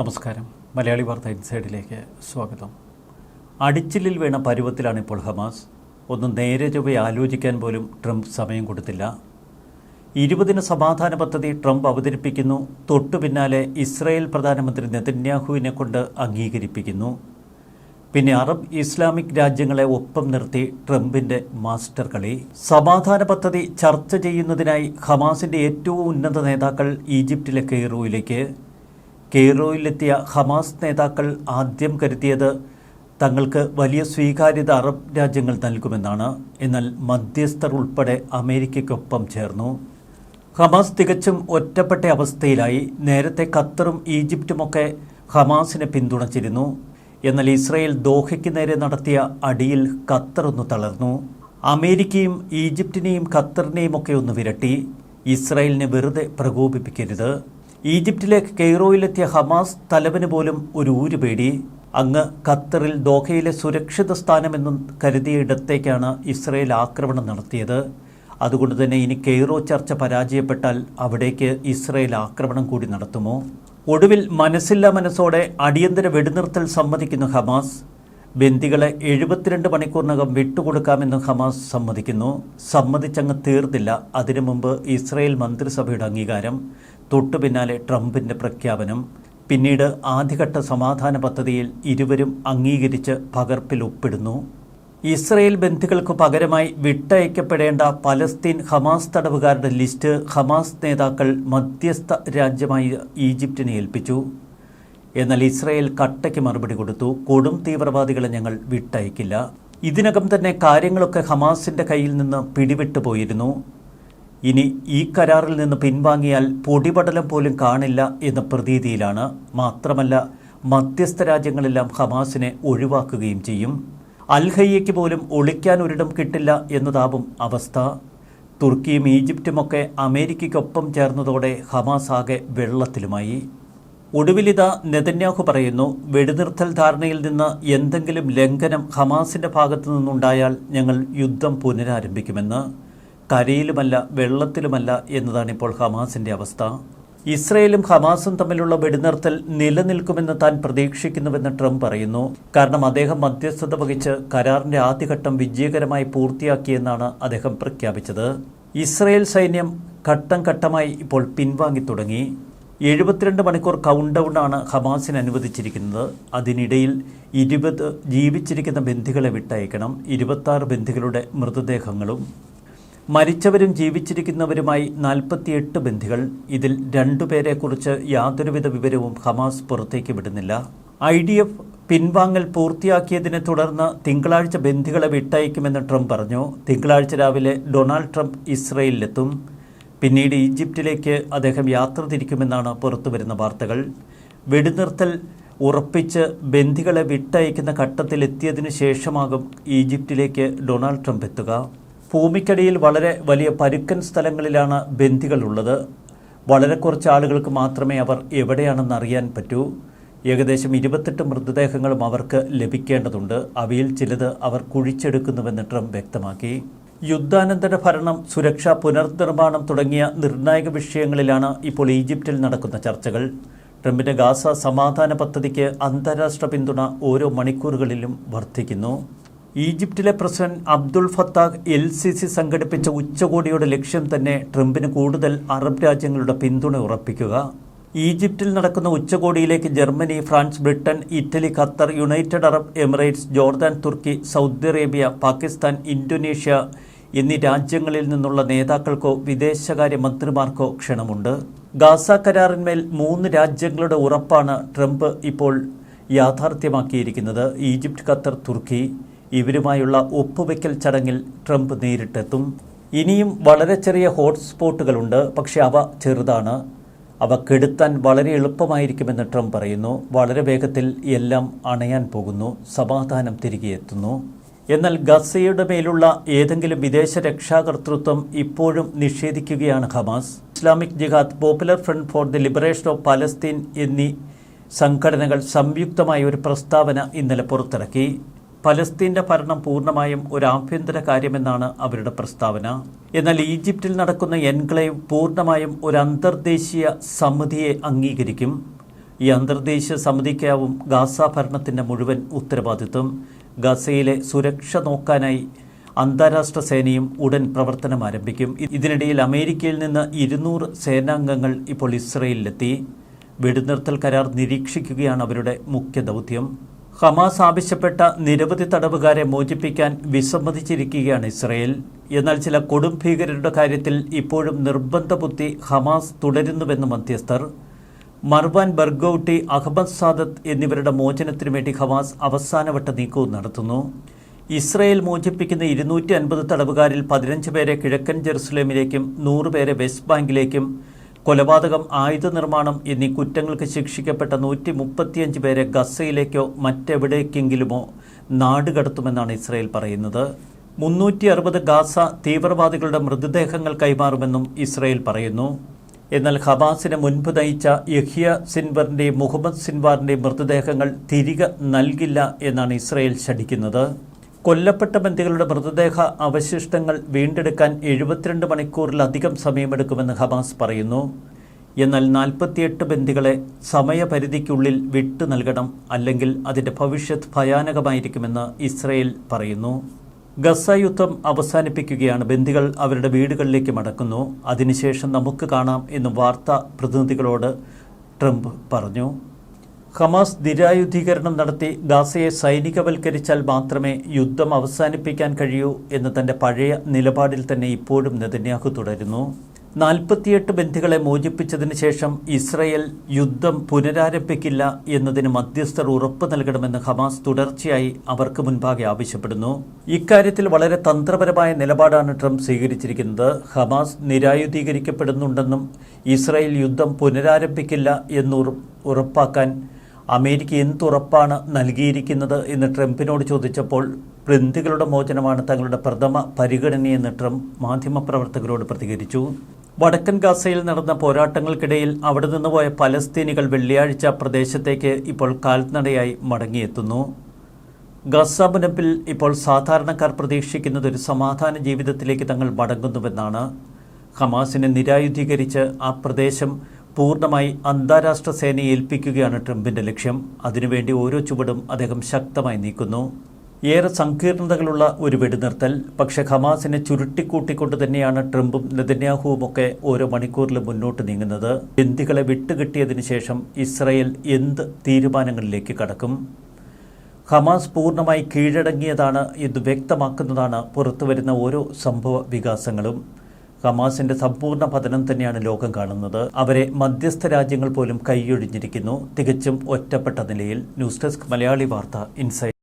നമസ്കാരം. മലയാളി വാർത്ത ഇൻസൈഡിലേക്ക് സ്വാഗതം. അടിച്ചില്ലിൽ വീണ പരുവത്തിലാണ് ഇപ്പോൾ ഹമാസ്. ഒന്ന് നേരെ ചൊവ്വെ ആലോചിക്കാൻ പോലും ട്രംപ് സമയം കൊടുത്തില്ല. ഇരുപതിന് സമാധാന പദ്ധതി ട്രംപ് അവതരിപ്പിക്കുന്നു. തൊട്ടു പിന്നാലെ ഇസ്രായേൽ പ്രധാനമന്ത്രി നെതന്യാഹുവിനെ കൊണ്ട് അംഗീകരിപ്പിക്കുന്നു. പിന്നെ അറബ് ഇസ്ലാമിക് രാജ്യങ്ങളെ ഒപ്പം നിർത്തി ട്രംപിന്റെ മാസ്റ്റർ കളി. സമാധാന പദ്ധതി ചർച്ച ചെയ്യുന്നതിനായി ഹമാസിന്റെ ഏറ്റവും ഉന്നത നേതാക്കൾ ഈജിപ്തിലെ കെയ്റോയിലേക്ക്. കെയ്റോയിലെത്തിയ ഹമാസ് നേതാക്കൾ ആദ്യം കരുതിയത് തങ്ങൾക്ക് വലിയ സ്വീകാര്യത അറബ് രാജ്യങ്ങൾ നൽകുമെന്നാണ്. എന്നാൽ മധ്യസ്ഥർ ഉൾപ്പെടെ അമേരിക്കയ്ക്കൊപ്പം ചേർന്നു. ഹമാസ് തികച്ചും ഒറ്റപ്പെട്ട അവസ്ഥയിലായി. നേരത്തെ ഖത്തറും ഈജിപ്തുമൊക്കെ ഹമാസിനെ പിന്തുണച്ചിരുന്നു. എന്നാൽ ഇസ്രയേൽ ദോഹയ്ക്ക് നേരെ നടത്തിയ അടിയിൽ ഖത്തർ ഒന്ന് തളർന്നു. അമേരിക്കയും ഈജിപ്തിനെയും ഖത്തറിനെയും ഒക്കെ ഒന്ന് വിരട്ടി. ഇസ്രായേലിനെ വെറുതെ പ്രകോപിപ്പിക്കരുത്. ഈജിപ്തിലെ കെയ്റോയിലെത്തിയ ഹമാസ് തലവന് പോലും ഒരു ഊര് പേടി. അങ്ങ് ഖത്തറിൽ ദോഹയിലെ സുരക്ഷിത സ്ഥാനമെന്നും കരുതിയ ഇടത്തേക്കാണ് ഇസ്രയേൽ ആക്രമണം നടത്തിയത്. അതുകൊണ്ട് തന്നെ ഇനി കെയ്റോ ചർച്ച പരാജയപ്പെട്ടാൽ അവിടേക്ക് ഇസ്രയേൽ ആക്രമണം കൂടി നടത്തുമോ? ഒടുവിൽ മനസ്സില്ലാ മനസ്സോടെ അടിയന്തര വെടിനിർത്തൽ സമ്മതിക്കുന്ന ഹമാസ്. ബന്ദികളെ എഴുപത്തിരണ്ട് മണിക്കൂറിനകം വിട്ടുകൊടുക്കാമെന്ന് ഹമാസ് സമ്മതിക്കുന്നു. സമ്മതിച്ചങ്ങ് തീർന്നില്ല. അതിനു മുമ്പ് ഇസ്രയേൽ മന്ത്രിസഭയുടെ അംഗീകാരം. തൊട്ടു പിന്നാലെ ട്രംപിന്റെ പ്രഖ്യാപനം പിന്നീട് ആദ്യഘട്ട സമാധാന പദ്ധതിയിൽ ഇരുവരും അംഗീകരിച്ച് പകർപ്പിൽ ഒപ്പിടുന്നു. ഇസ്രയേൽ ബന്ധുക്കൾക്ക് പകരമായി വിട്ടയക്കപ്പെടേണ്ട പലസ്തീൻ ഹമാസ് തടവുകാരുടെ ലിസ്റ്റ് ഹമാസ് നേതാക്കൾ മധ്യസ്ഥ രാജ്യമായ ഈജിപ്തിനെ ഏൽപ്പിച്ചു. എന്നാൽ ഇസ്രയേൽ കട്ടയ്ക്ക് മറുപടി കൊടുത്തു. കൊടും തീവ്രവാദികളെ ഞങ്ങൾ വിട്ടയക്കില്ല. ഇതിനകം തന്നെ കാര്യങ്ങളൊക്കെ ഹമാസിന്റെ കയ്യിൽ നിന്ന് പിടിവിട്ടു പോയിരുന്നു. ഇനി ഈ കരാറിൽ നിന്ന് പിൻവാങ്ങിയാൽ പൊടിപടലം പോലും കാണില്ല എന്ന പ്രതീതിയിലാണ് മാത്രമല്ല മധ്യസ്ഥ രാജ്യങ്ങളെല്ലാം ഹമാസിനെ ഒഴിവാക്കുകയും ചെയ്യും. അൽഹയ്യയ്ക്ക് പോലും ഒളിക്കാൻ ഒരിടം കിട്ടില്ല എന്നതാവും അവസ്ഥ. തുർക്കിയും ഈജിപ്തുമൊക്കെ അമേരിക്കയ്ക്കൊപ്പം ചേർന്നതോടെ ഹമാസ് ആകെ വെള്ളത്തിലുമായി. ഒടുവിലിത നെതന്യാഹു പറയുന്നു വെടിനിർത്തൽ ധാരണയിൽ നിന്ന് എന്തെങ്കിലും ലംഘനം ഹമാസിന്റെ ഭാഗത്തു നിന്നുണ്ടായാൽ ഞങ്ങൾ യുദ്ധം പുനരാരംഭിക്കുമെന്ന്. കരയിലുമല്ല വെള്ളത്തിലുമല്ല എന്നതാണ് ഇപ്പോൾ ഹമാസിന്റെ അവസ്ഥ. ഇസ്രയേലും ഹമാസും തമ്മിലുള്ള വെടിനിർത്തൽ നിലനിൽക്കുമെന്ന് താൻ പ്രതീക്ഷിക്കുന്നുവെന്ന് ട്രംപ് പറയുന്നു. കാരണം അദ്ദേഹം മധ്യസ്ഥത വഹിച്ച് കരാറിന്റെ ആദ്യഘട്ടം വിജയകരമായി പൂർത്തിയാക്കിയെന്നാണ് അദ്ദേഹം പ്രഖ്യാപിച്ചത്. ഇസ്രയേൽ സൈന്യം ഘട്ടം ഘട്ടമായി ഇപ്പോൾ പിൻവാങ്ങി തുടങ്ങി. എഴുപത്തിരണ്ട് മണിക്കൂർ കൗണ്ട് ആണ് ഹമാസിന് അനുവദിച്ചിരിക്കുന്നത്. അതിനിടയിൽ ഇരുപത് ജീവിച്ചിരിക്കുന്ന ബന്ധികളെ വിട്ടയക്കണം ഇരുപത്താറ് ബന്ധികളുടെ മൃതദേഹങ്ങളും മരിച്ചവരും ജീവിച്ചിരിക്കുന്നവരുമായി നാൽപ്പത്തിയെട്ട് ബന്ധികൾ. ഇതിൽ രണ്ടുപേരെക്കുറിച്ച് യാതൊരുവിധ വിവരവും ഹമാസ് പുറത്തേക്ക് വിടുന്നില്ല. ഐ ഡി എഫ് പിൻവാങ്ങൽ പൂർത്തിയാക്കിയതിനെ തുടർന്ന് തിങ്കളാഴ്ച ബന്ധികളെ വിട്ടയക്കുമെന്ന് ട്രംപ് പറഞ്ഞു. തിങ്കളാഴ്ച രാവിലെ ഡൊണാൾഡ് ട്രംപ് ഇസ്രയേലിലെത്തും. പിന്നീട് ഈജിപ്തിലേക്ക് അദ്ദേഹം യാത്ര തിരിക്കുമെന്നാണ് പുറത്തുവരുന്ന വാർത്തകൾ. വെടിനിർത്തൽ ഉറപ്പിച്ച് ബന്ധികളെ വിട്ടയക്കുന്ന ഘട്ടത്തിലെത്തിയതിനു ശേഷമാകും ഈജിപ്തിലേക്ക് ഡൊണാൾഡ് ട്രംപ് എത്തുക. ഭൂമിക്കടിയിൽ വളരെ വലിയ പരുക്കൻ സ്ഥലങ്ങളിലാണ് ബന്ധികളുള്ളത് വളരെ കുറച്ച് ആളുകൾക്ക് മാത്രമേ അവർ എവിടെയാണെന്ന് അറിയാൻ പറ്റൂ. ഏകദേശം ഇരുപത്തെട്ട് മൃതദേഹങ്ങളും അവർക്ക് ലഭിക്കേണ്ടതുണ്ട്. അവയിൽ ചിലത് അവർ കുഴിച്ചെടുക്കുന്നുവെന്ന് ട്രംപ് വ്യക്തമാക്കി. യുദ്ധാനന്തര ഭരണം സുരക്ഷ പുനർനിർമ്മാണം തുടങ്ങിയ നിർണായക വിഷയങ്ങളിലാണ് ഇപ്പോൾ ഈജിപ്തിൽ നടക്കുന്ന ചർച്ചകൾ. ട്രംപിന്റെ ഗാസ സമാധാന പദ്ധതിക്ക് അന്താരാഷ്ട്ര പിന്തുണ ഓരോ മണിക്കൂറുകളിലും വർദ്ധിക്കുന്നു. ഈജിപ്തിലെ president Abdel Fattah el Sisi സംഘടിപ്പിച്ച ഉച്ചകോടിയുടെ ലക്ഷ്യം തന്നെ ട്രംപിന് കൂടുതൽ അറബ് രാജ്യങ്ങളുടെ പിന്തുണ ഉറപ്പിക്കുക. ഈജിപ്തിൽ നടക്കുന്ന ഉച്ചകോടിയിലേക്ക് Germany France Britain Italy Qatar United Arab Emirates Jordan Turkey Saudi Arabia Pakistan Indonesia എന്നീ രാജ്യങ്ങളിൽ നിന്നുള്ള നേതാക്കൾക്കോ വിദേശകാര്യ മന്ത്രിമാർക്കോ ക്ഷണമുണ്ട്. ഗാസ കരാറിന്മേൽ മൂന്ന് രാജ്യങ്ങളുടെ ഉറപ്പാണ് ട്രംപ് ഇപ്പോൾ യാഥാർത്ഥ്യമാക്കിയിരിക്കുന്നത്. ഈജിപ്ത് ഖത്തർ തുർക്കി. ഇവരുമായുള്ള ഒപ്പുവെക്കൽ ചടങ്ങിൽ ട്രംപ് നേരിട്ടെത്തും. ഇനിയും വളരെ ചെറിയ ഹോട്ട്സ്പോട്ടുകളുണ്ട്. പക്ഷേ അവ ചെറുതാണ്. അവ കെടുത്താൻ വളരെ എളുപ്പമായിരിക്കുമെന്ന് ട്രംപ് പറയുന്നു. വളരെ വേഗത്തിൽ എല്ലാം അണയാൻ പോകുന്നു. സമാധാനം തിരികെ എത്തുന്നു. എന്നാൽ ഗസയുടെ മേലുള്ള ഏതെങ്കിലും വിദേശ രക്ഷാകർതൃത്വം ഇപ്പോഴും നിഷേധിക്കുകയാണ് Hamas. Islamic Jihad Popular Front for the Liberation of Palestine എന്നീ സംഘടനകൾ സംയുക്തമായ ഒരു പ്രസ്താവന ഇന്നലെ പുറത്തിറക്കി. പലസ്തീന്റെ ഭരണം പൂർണമായും ഒരു ആഭ്യന്തര കാര്യമെന്നാണ് അവരുടെ പ്രസ്താവന. എന്നാൽ ഈജിപ്തിൽ നടക്കുന്ന എൻക്ലേവ് പൂർണമായും ഒരു അന്തർദേശീയ സമിതിയെ അംഗീകരിക്കും. ഈ അന്തർദേശീയ സമിതിക്കാവും ഗാസ ഭരണത്തിന്റെ മുഴുവൻ ഉത്തരവാദിത്വം. ഗസയിലെ സുരക്ഷ നോക്കാനായി അന്താരാഷ്ട്ര സേനയും ഉടൻ പ്രവർത്തനം ആരംഭിക്കും. ഇതിനിടയിൽ അമേരിക്കയിൽ നിന്ന് ഇരുന്നൂറ് സേനാംഗങ്ങൾ ഇപ്പോൾ ഇസ്രയേലിലെത്തി. വെടിനിർത്തൽ കരാർ നിരീക്ഷിക്കുകയാണ് അവരുടെ മുഖ്യ ദൗത്യം. ഹമാസ് ആവശ്യപ്പെട്ട നിരവധി തടവുകാരെ മോചിപ്പിക്കാൻ വിസമ്മതിച്ചിരിക്കുകയാണ് ഇസ്രയേൽ. എന്നാൽ ചില കൊടും ഭീകരരുടെ കാര്യത്തിൽ ഇപ്പോഴും നിർബന്ധ ബുദ്ധി ഹമാസ് തുടരുന്നുവെന്ന് മധ്യസ്ഥർ. മർവാൻ ബർഗൌട്ടി അഹമ്മദ് സാദത്ത് എന്നിവരുടെ മോചനത്തിനു വേണ്ടി ഹമാസ് അവസാനവട്ട നീക്കവും നടത്തുന്നു. ഇസ്രയേൽ മോചിപ്പിക്കുന്ന ഇരുന്നൂറ്റി അൻപത് തടവുകാരിൽ പതിനഞ്ച് പേരെ കിഴക്കൻ ജെറുസലേമിലേക്കും നൂറ് പേരെ വെസ്റ്റ് ബാങ്കിലേക്കും കൊലപാതകം ആയുധ നിർമ്മാണം എന്നീ കുറ്റങ്ങൾക്ക് ശിക്ഷിക്കപ്പെട്ട നൂറ്റി മുപ്പത്തിയഞ്ച് പേരെ ഗസയിലേക്കോ മറ്റെവിടേക്കെങ്കിലുമോ നാടുകടത്തുമെന്നാണ് ഇസ്രയേൽ പറയുന്നത്. മുന്നൂറ്റി അറുപത് ഗാസ തീവ്രവാദികളുടെ മൃതദേഹങ്ങൾ കൈമാറുമെന്നും ഇസ്രയേൽ പറയുന്നു. എന്നാൽ ഹമാസിനെ മുൻപ് നയിച്ച യഹിയ സിൻവറിന്റെയും മുഹമ്മദ് സിൻവാറിന്റെയും മൃതദേഹങ്ങൾ തിരികെ നൽകില്ല എന്നാണ് ഇസ്രയേൽ ശഠിക്കുന്നത്. കൊല്ലപ്പെട്ട ബന്ധികളുടെ മൃതദേഹ അവശിഷ്ടങ്ങൾ വീണ്ടെടുക്കാൻ എഴുപത്തിരണ്ട് മണിക്കൂറിലധികം സമയമെടുക്കുമെന്ന് ഹമാസ് പറയുന്നു. എന്നാൽ നാൽപ്പത്തിയെട്ട് ബന്ധികളെ സമയപരിധിക്കുള്ളിൽ വിട്ടു നൽകണം അല്ലെങ്കിൽ അതിന്റെ ഭവിഷ്യത്ത് ഭയാനകമായിരിക്കുമെന്ന് ഇസ്രയേൽ പറയുന്നു. ഗസ യുദ്ധം അവസാനിപ്പിക്കുകയാണ്. ബന്ധികൾ അവരുടെ വീടുകളിലേക്ക് മടക്കുന്നു. അതിനുശേഷം നമുക്ക് കാണാം എന്ന് വാർത്താ പ്രതിനിധികളോട് ട്രംപ് പറഞ്ഞു. ഹമാസ് നിരായുധീകരണം നടത്തി ഗാസയെ സൈനികവൽക്കരിച്ചാൽ മാത്രമേ യുദ്ധം അവസാനിപ്പിക്കാൻ കഴിയൂ എന്ന് തന്റെ പഴയ നിലപാടിൽ തന്നെ ഇപ്പോഴും നെതന്യാഹു തുടരുന്നു. നാൽപ്പത്തിയെട്ട് ബന്ധികളെ മോചിപ്പിച്ചതിന് ശേഷം ഇസ്രയേൽ യുദ്ധം പുനരാരംഭിക്കില്ല എന്നതിന് മധ്യസ്ഥർ ഉറപ്പ് നൽകണമെന്ന് ഹമാസ് തുടർച്ചയായി അവർക്ക് മുൻപാകെ ആവശ്യപ്പെടുന്നു. ഇക്കാര്യത്തിൽ വളരെ തന്ത്രപരമായ നിലപാടാണ് ട്രംപ് സ്വീകരിച്ചിരിക്കുന്നത്. ഹമാസ് നിരായുധീകരിക്കപ്പെടുന്നുണ്ടെന്നും ഇസ്രയേൽ യുദ്ധം പുനരാരംഭിക്കില്ല എന്ന് ഉറപ്പാക്കാൻ അമേരിക്ക എന്തുറപ്പാണ് നൽകിയിരിക്കുന്നത് എന്ന് ട്രംപിനോട് ചോദിച്ചപ്പോൾ ബന്ദികളുടെ മോചനമാണ് തങ്ങളുടെ പ്രഥമ പരിഗണനയെന്ന് ട്രംപ് മാധ്യമപ്രവർത്തകരോട് പ്രതികരിച്ചു. വടക്കൻ ഗാസയിൽ നടന്ന പോരാട്ടങ്ങൾക്കിടയിൽ അവിടെ നിന്ന് പോയ പലസ്തീനികൾ വെള്ളിയാഴ്ച പ്രദേശത്തേക്ക് ഇപ്പോൾ കാൽനടയായി മടങ്ങിയെത്തുന്നു. ഗസ മുനപ്പിൽ ഇപ്പോൾ സാധാരണക്കാർ പ്രതീക്ഷിക്കുന്നത് ഒരു സമാധാന ജീവിതത്തിലേക്ക് തങ്ങൾ മടങ്ങുന്നുവെന്നാണ്. ഹമാസിനെ നിരായുധീകരിച്ച് ആ പ്രദേശം പൂർണമായി അന്താരാഷ്ട്ര സേനയെ ഏൽപ്പിക്കുകയാണ് ട്രംപിന്റെ ലക്ഷ്യം. അതിനുവേണ്ടി ഓരോ ചുവടും അദ്ദേഹം ശക്തമായി നീക്കുന്നു. ഏറെ സങ്കീർണതകളുള്ള ഒരു വെടിനിർത്തൽ. പക്ഷേ ഹമാസിനെ ചുരുട്ടിക്കൂട്ടിക്കൊണ്ട് തന്നെയാണ് ട്രംപും നെതന്യാഹുവും ഒക്കെ ഓരോ മണിക്കൂറിലും മുന്നോട്ട് നീങ്ങുന്നത്. ബന്ദികളെ വിട്ടുകിട്ടിയതിനു ശേഷം ഇസ്രയേൽ എന്ത് തീരുമാനങ്ങളിലേക്ക് കടക്കും? ഹമാസ് പൂർണമായി കീഴടങ്ങിയതാണ് ഇത് വ്യക്തമാക്കുന്നതാണ് പുറത്തുവരുന്ന ഓരോ സംഭവ വികാസങ്ങളും. ഹമാസിന്റെ സമ്പൂർണ പതനം തന്നെയാണ് ലോകം കാണുന്നത്. അവരെ മധ്യസ്ഥ രാജ്യങ്ങൾ പോലും കൈയൊഴിഞ്ഞിരിക്കുന്നു. തികച്ചും ഒറ്റപ്പെട്ട നിലയിൽ. ന്യൂസ് ഡെസ്ക് മലയാളി വാർത്ത ഇൻസൈറ്റ്